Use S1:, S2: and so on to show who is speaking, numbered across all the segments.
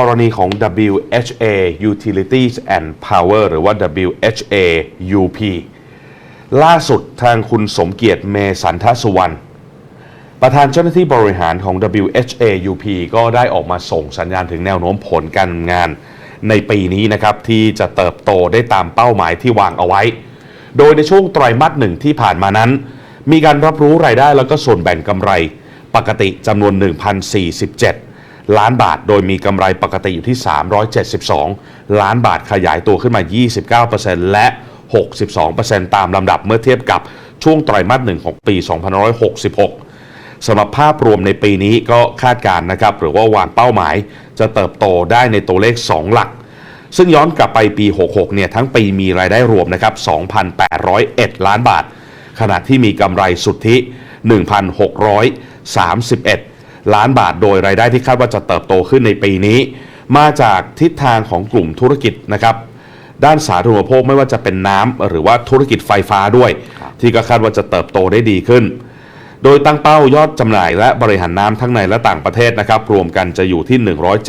S1: กรณีของ WHA Utilities and Power หรือว่า WHA UP ล่าสุดทางคุณสมเกียรติเมสันทสุวรรณประธานเจ้าหน้าที่บริหารของ WHA UP ก็ได้ออกมาส่งสัญญาณถึงแนวโน้มผลการงานในปีนี้นะครับ ที่จะเติบโตได้ตามเป้าหมายที่วางเอาไว้ โดยในช่วงไตรมาสหนึ่งที่ผ่านมานั้น มีการรับรู้รายได้แล้วก็ส่วนแบ่งกำไร ปกติจำนวน 1,047 ล้านบาท โดยมีกำไรปกติอยู่ที่ 372 ล้านบาทขยายตัวขึ้นมา 29%และ 62%ตามลำดับเมื่อเทียบกับช่วงไตรมาสหนึ่งของปี 2566 สำหรับภาพรวมในปีนี้ก็คาดการณ์นะครับ หรือว่าวางเป้าหมายจะเติบโตได้ในตัวเลข 2 หลัก ซึ่งย้อนกลับไปปี 66 เนี่ยทั้งปีมีรายได้รวมนะครับ 2,801 ล้านบาท ขณะที่มีกำไรสุทธิ 1,631 ล้านบาท โดยรายได้ที่คาดว่าจะเติบโตขึ้นในปีนี้ มาจากทิศทางของกลุ่มธุรกิจนะครับด้านสาธารณูปโภคไม่ว่าจะเป็นน้ำหรือว่าธุรกิจไฟฟ้าด้วย ที่ก็คาดว่าจะเติบโตได้ดีขึ้น โดยตั้งเป้ายอดจำหน่ายและบริหารน้ำทั้งในและต่างประเทศนะครับ รวมกันจะอยู่ที่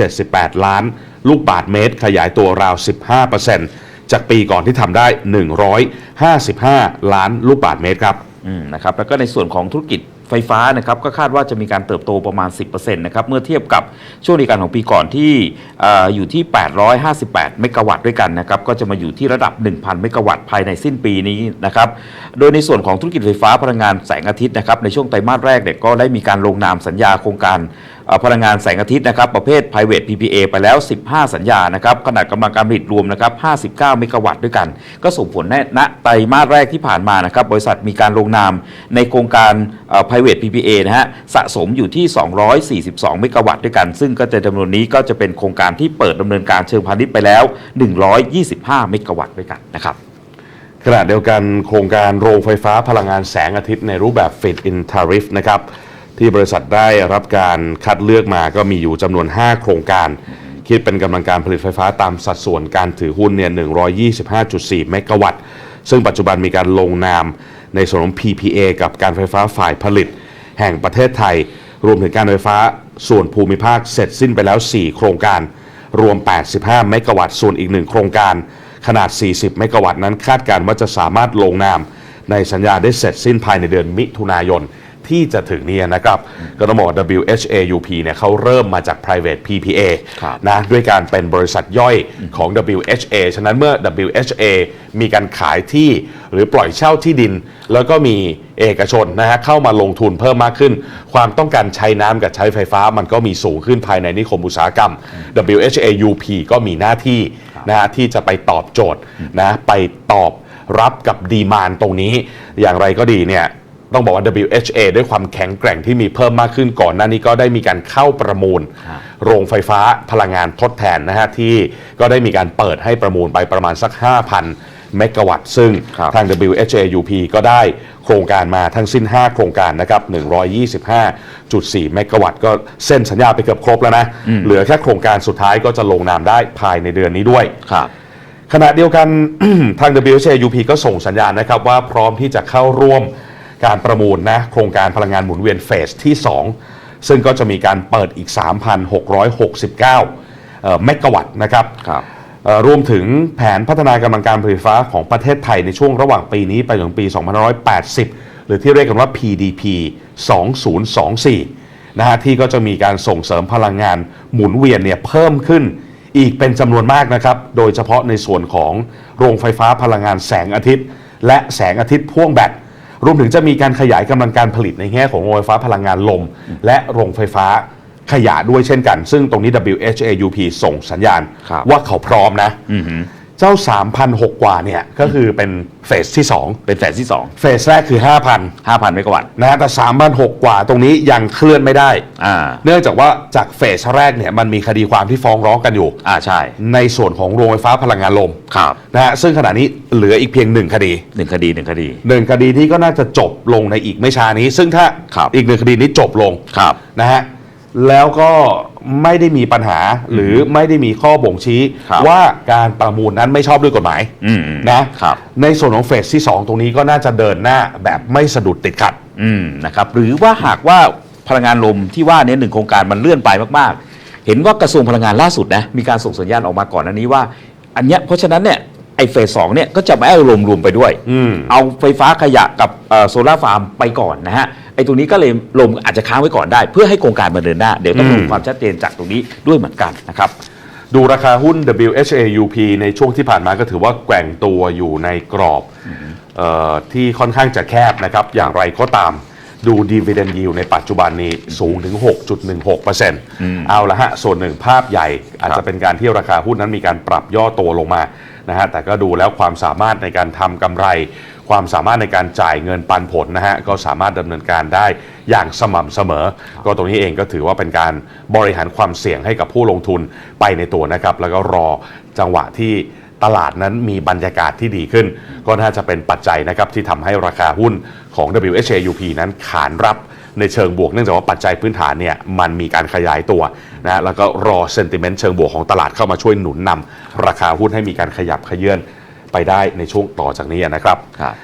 S1: 178 ล้าน ลูกบาทเมตร ขยายตัวราว 15%จากปีก่อนที่ทำได้ 155 ล้านลูกบาทเมตรครับ
S2: อืมนะครับแล้วก็ในส่วนของธุรกิจ ไฟฟ้านะครับก็คาดว่าจะมีการเติบโตประมาณ 10%นะครับเมื่อเทียบกับช่วงเดียวกันของปีก่อนที่ออยู่ที่ 858 เมกะวัตต์ด้วยกันนะครับก็จะมาอยู่ที่ระดับ 1,000 เมกะวัตต์ภายในสิ้นปีนี้นะครับโดยในส่วนของธุรกิจไฟฟ้าพลังงานแสงอาทิตย์นะครับในช่วงไตรมาสแรกเนี่ยก็ได้มีการลงนามสัญญาโครงการ พลังงานแสงอาทิตย์นะครับประเภท private PPA ไปแล้ว 15 สัญญานะครับขนาดกำลังการผลิตรวมนะครับ 59 เมกะวัตต์ด้วยกัน ก็ส่งผลในณไตรมาสแรกที่ผ่านมานะครับบริษัทมีการลงนามในโครงการ private PPA นะฮะสะสมอยู่ที่ 242 เมกะวัตต์ด้วยกัน ซึ่งก็จะจำนวนนี้ก็จะเป็นโครงการที่เปิดดำเนินการเชิงพาณิชย์ไปแล้ว 125 เมกะวัตต์ด้วยกันนะครับ
S1: ขณะเดียวกันโครงการโรงไฟฟ้าพลังงานแสงอาทิตย์ในรูปแบบ Fit in Tariff นะครับ ที่บริษัทได้รับการคัดเลือกมาก็มีอยู่จำนวน 5 โครงการ คิดเป็นกำลังการผลิตไฟฟ้าตามสัดส่วนการถือหุ้นเนี่ย 125.4 เมกะวัตต์ ซึ่งปัจจุบันมีการลงนามในส่วนของ PPA กับการไฟฟ้าฝ่ายผลิต แห่งประเทศไทย รวมถึงการไฟฟ้าส่วนภูมิภาคเสร็จสิ้นไปแล้ว 4 โครงการ รวม 85 เมกะวัตต์ ส่วนอีกหนึ่งโครงการขนาด 40 เมกะวัตต์นั้นคาดการณ์ว่าจะสามารถลงนามในสัญญาได้เสร็จสิ้นภายในเดือนมิถุนายน ที่จะถึงนี้นะครับก็ต้องบอกว่า WHA UP เนี่ยเขาเริ่มมาจาก private PPA
S2: ครับ
S1: นะด้วยการเป็นบริษัทย่อยของ WHA ฉะนั้นเมื่อ WHA มีการขายที่หรือปล่อยเช่าที่ดิน แล้วก็มีเอกชนนะฮะเข้ามาลงทุนเพิ่มมากขึ้น ความต้องการใช้น้ำกับใช้ไฟฟ้ามันก็มีสูงขึ้นภายในนิคมอุตสาหกรรม WHA UP ก็มีหน้าที่นะฮะที่จะไปตอบโจทย์นะไปตอบรับกับดีมานตรงนี้ อย่างไรก็ดีเนี่ย ต้องบอกว่า WHA ด้วยความแข็งแกร่งที่มีเพิ่มมากขึ้นก่อนหน้านี้ก็ได้มีการเข้าประมูล โรงไฟฟ้าพลังงานทดแทนนะฮะที่ก็ได้มีการเปิดให้ประมูลไปประมาณสัก 5,000 เมกะวัตต์ ซึ่ง
S2: ครับ
S1: ทาง WHA UP ก็ได้โครงการมาทั้งสิ้น 5 โครงการนะครับ 125.4 เมกะวัตต์ ก็เส้นสัญญาไปเกือบครบแล้วนะ เหลือแค่โครงการสุดท้ายก็จะลงนามได้ภายในเดือนนี้ด้วย
S2: ครับ
S1: ขณะเดียวกันทาง WHA UP ก็ส่งสัญญาณนะครับว่าพร้อมที่จะเข้าร่วม การประมูลนะโครงการพลังงานหมุนเวียนเฟสที่ 2 ซึ่งก็จะมีการเปิดอีก 3,669เอ่อเมกะวัตต์นะครับ
S2: ครับ
S1: เอ่อรวมถึงแผนพัฒนากำลังการผลิตไฟฟ้าของประเทศไทยในช่วงระหว่างปีนี้ไปถึงปี 2580 หรือที่เรียกกันว่า PDP 2024 นะฮะที่ก็จะมีการส่งเสริมพลังงานหมุนเวียนเนี่ยเพิ่มขึ้นอีกเป็นจำนวนมากนะครับ โดยเฉพาะในส่วนของโรงไฟฟ้าพลังงานแสงอาทิตย์ และแสงอาทิตย์พ่วงแบต รวมถึงจะมีการขยายกำลังการผลิตในแง่ของโรงไฟฟ้าพลังงานลม และโรงไฟฟ้าขยะด้วยเช่นกัน ซึ่งตรงนี้ WHAUP ส่งสัญญาณ
S2: ครับ
S1: ว่าเขาพร้อมนะ เจ้า 3,006 กว่าเนี่ยก็คือเป็นเฟสที่
S2: เป็นแสนที่
S1: 2 เฟสแรกคือ 5,000
S2: 2 5,000เมกะวัตต์
S1: นะฮะแต่ 3,006 กว่าตรงนี้ยังเคลื่อนไม่ได้
S2: อ่า
S1: เนื่องจากว่าจากเฟสแรกเนี่ยมันมีคดีความที่ฟ้องร้องกันอยู่
S2: อ่าใช่
S1: ในส่วนของโรงไฟฟ้าพลังงานลม
S2: ครับ
S1: นะฮะซึ่งขณะนี้เหลืออีกเพียงหนึ่งคดี
S2: หนึ่งคดีหนึ่งคดี
S1: หนึ่งคดีที่ก็น่าจะจบลงในอีกไม่ช้านี้ ซึ่งถ้า
S2: ครับ
S1: อีกหนึ่งคดีนี้จบลง
S2: ครับ
S1: นะฮะแล้วก็ ไม่ได้มีปัญหาหรือไม่ได้มีข้อบ่งชี้
S2: ครับ
S1: ว่าการประมูลนั้นไม่ชอบด้วยกฎหมาย
S2: อืมอืม
S1: นะครับ ในส่วนของเฟสที่ 2 ตรงนี้ก็น่าจะเดินหน้าแบบไม่สะดุดติดขัด
S2: อืมนะครับหรือว่าหากว่าพลังงานลมที่ว่าเนี้หนึ่งโครงการมันเลื่อนไปมากๆ เห็นว่ากระทรวงพลังงานล่าสุดนะมีการส่งสัญญาณออกมาก่อนอันนี้ว่า อันเนี้ยเพราะฉะนั้นเนี่ยไอ้เฟสสองเนี่ยก็จะไม่เอารวมรวมไปด้วย
S1: อืม
S2: เอาไฟฟ้าขยะกับโซลาร์ฟาร์มไปก่อนนะฮะไอ้ตรงนี้ก็เลยลมอาจจะค้างไว้ก่อนได้ เพื่อให้โครงการมันเดินหน้า เดี๋ยวต้อง
S1: อืม
S2: ดูความชัดเจนจากตรงนี้ด้วยเหมือนกันนะครับ
S1: ดูราคาหุ้น WHAUP ในช่วงที่ผ่านมาก็ถือว่าแกว่งตัวอยู่ในกรอบเออที่ค่อนข้างจะแคบนะครับ อย่างไรก็ตาม ดู dividend yield ในปัจจุบันนี้สูงถึง 6.16%เอาละฮะ ส่วนหนึ่งภาพใหญ่อาจจะเป็นการที่ราคาหุ้นนั้นมีการปรับย่อตัวลงมานะฮะแต่ก็ดูแล้วความสามารถในการทำกำไร ความสามารถในการจ่ายเงินปันผลนะฮะก็สามารถดำเนินการได้อย่างสม่ำเสมอ ก็ตรงนี้เองก็ถือว่าเป็นการบริหารความเสี่ยงให้กับผู้ลงทุนไปในตัวนะครับ แล้วก็รอจังหวะที่ ตลาดนั้นมีบรรยากาศที่ดีขึ้น ก็น่าจะเป็นปัจจัยนะครับที่ทำให้ราคาหุ้นของ WHAUP นั้นขานรับในเชิงบวกเนื่องจากว่าปัจจัยพื้นฐานเนี่ยมันมีการขยายตัวนะแล้วก็รอเซนติเมนต์เชิงบวกของตลาดเข้ามาช่วยหนุนนำราคาหุ้นให้มีการขยับขยื่นไปได้ในช่วงต่อจากนี้นะครับ
S2: ครับ